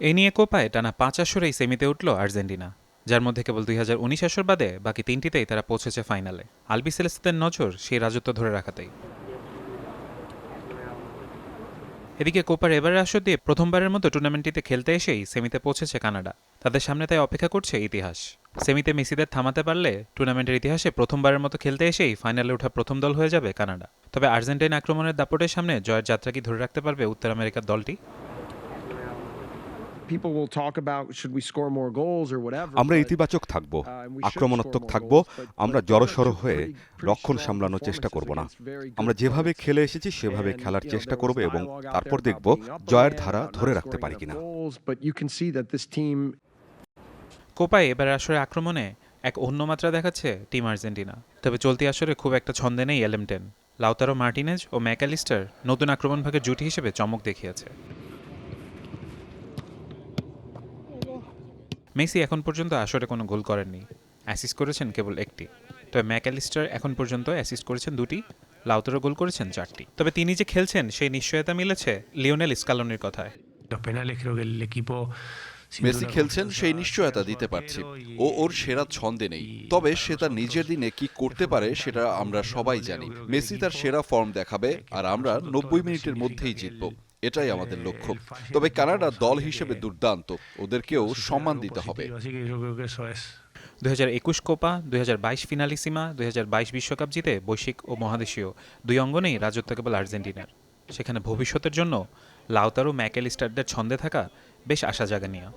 এই নিয়ে কোপায় টানা পাঁচ আসরেই সেমিতে উঠল আর্জেন্টিনা, যার মধ্যে কেবল দুই হাজার উনিশ আসর বাদে বাকি তিনটিতেই তারা পৌঁছেছে ফাইনালে। আলবি সেলেস্তের নজর সেই রাজত্ব ধরে রাখাতেই। এদিকে কোপার এবারের আসর দিয়ে প্রথমবারের মতো টুর্নামেন্টটিতে খেলতে এসেই সেমিতে পৌঁছেছে কানাডা। তাদের সামনে তাই অপেক্ষা করছে ইতিহাস। সেমিতে মেসিদের থামাতে পারলে টুর্নামেন্টের ইতিহাসে প্রথমবারের মতো খেলতে এসেই ফাইনালে ওঠা প্রথম দল হয়ে যাবে কানাডা। তবে আর্জেন্টাইন আক্রমণের দাপটের সামনে জয়ের যাত্রা কি ধরে রাখতে পারবে উত্তর আমেরিকার দলটি? people will আমরা ইতিবাচক থাকব আক্রমণাত্মক থাকব আমরা জড়সড় হয়ে রক্ষণ সামলানোর চেষ্টা করব না। আমরা যেভাবে খেলে এসেছি সেভাবে খেলার চেষ্টা করব এবং তারপর দেখব জয়ের ধারা ধরে রাখতে পারি কিনা। কোপায় এবার আসলে আক্রমণে এক অন্য মাত্রা দেখাচ্ছে টিম আর্জেন্টিনা। তবে চলতি আসরে খুব একটা ছন্দে নেই এলেমটেন লাউতারো মার্টিনেজ ও ম্যাকালিস্টার নতুন আক্রমণ ভাগের জুটি হিসেবে চমক দেখিয়েছে। মেসি এখন পর্যন্ত আসরে কোনো গোল করেননি। অ্যাসিস্ট করেছেন কেবল একটি। তবে ম্যাকালিস্টার এখন পর্যন্ত অ্যাসিস্ট করেছেন দুটি লাউতারো গোল করেছেন চারটি। তবে তিনি যে খেলছেন সেই নিশ্চয়তা মিলেছে লিওনেল স্কালনির কথায়। মেসি খেলছেন সেই নিশ্চয়তা দিতে পারছি। ও ওর সেরা ছন্দে নেই। তবে সে তার নিজের দিনে কি করতে পারে সেটা আমরা সবাই জানি। মেসি তার সেরা ফর্ম দেখাবে আর আমরা নব্বই মিনিটের মধ্যেই জিতব। এটাই আমাদের লক্ষ্য। তবে কানাডা দল হিসেবে দুর্দান্ত। ওদেরকেও সম্মান দিতে হবে। দুই হাজার একুশ কোপা দুই হাজার বাইশ ফিনালিসিমা দুই হাজার বাইশ বিশ্বকাপ জিতে বৈশ্বিক ও মহাদেশীয় দুই অঙ্গনেই রাজত্ব কেবল আর্জেন্টিনার। সেখানে ভবিষ্যতের জন্য লাউতারো ম্যাকেলিস্টারদের ছন্দে থাকা বেশ আশা জাগানিয়া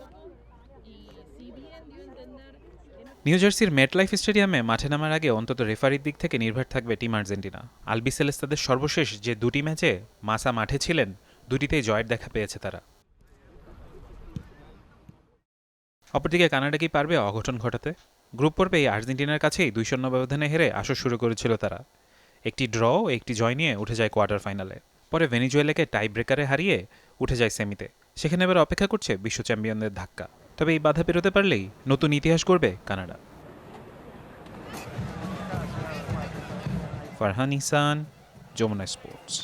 নিউ জার্সির মেটলাইফ স্টেডিয়ামে মাঠে নামার আগে অন্তত রেফারির দিক থেকে নির্ভর থাকবে টিম আর্জেন্টিনা। আলবি সেলেস্তাদের সর্বশেষ যে দুটি ম্যাচে মাসা মাঠে ছিলেন দুটিতেই জয়ের দেখা পেয়েছে তারা। অপরদিকে কানাডা কি পারবে অঘটন ঘটাতে? গ্রুপ পর্বে আর্জেন্টিনার কাছেই দুই শূন্য ব্যবধানে হেরে আসর শুরু করেছিল তারা। একটি ড্র একটি জয় নিয়ে উঠে যায় কোয়ার্টার ফাইনালে। পরে ভেনিজুয়েলাকে টাই ব্রেকারে হারিয়ে উঠে যায় সেমিতে। সেখানে এবার অপেক্ষা করছে বিশ্ব চ্যাম্পিয়নদের ধাক্কা। তবে এই বাধা পেরোতে পারলেই নতুন ইতিহাস করবে কানাডা। ফারহান ইসান যমুনা স্পোর্টস।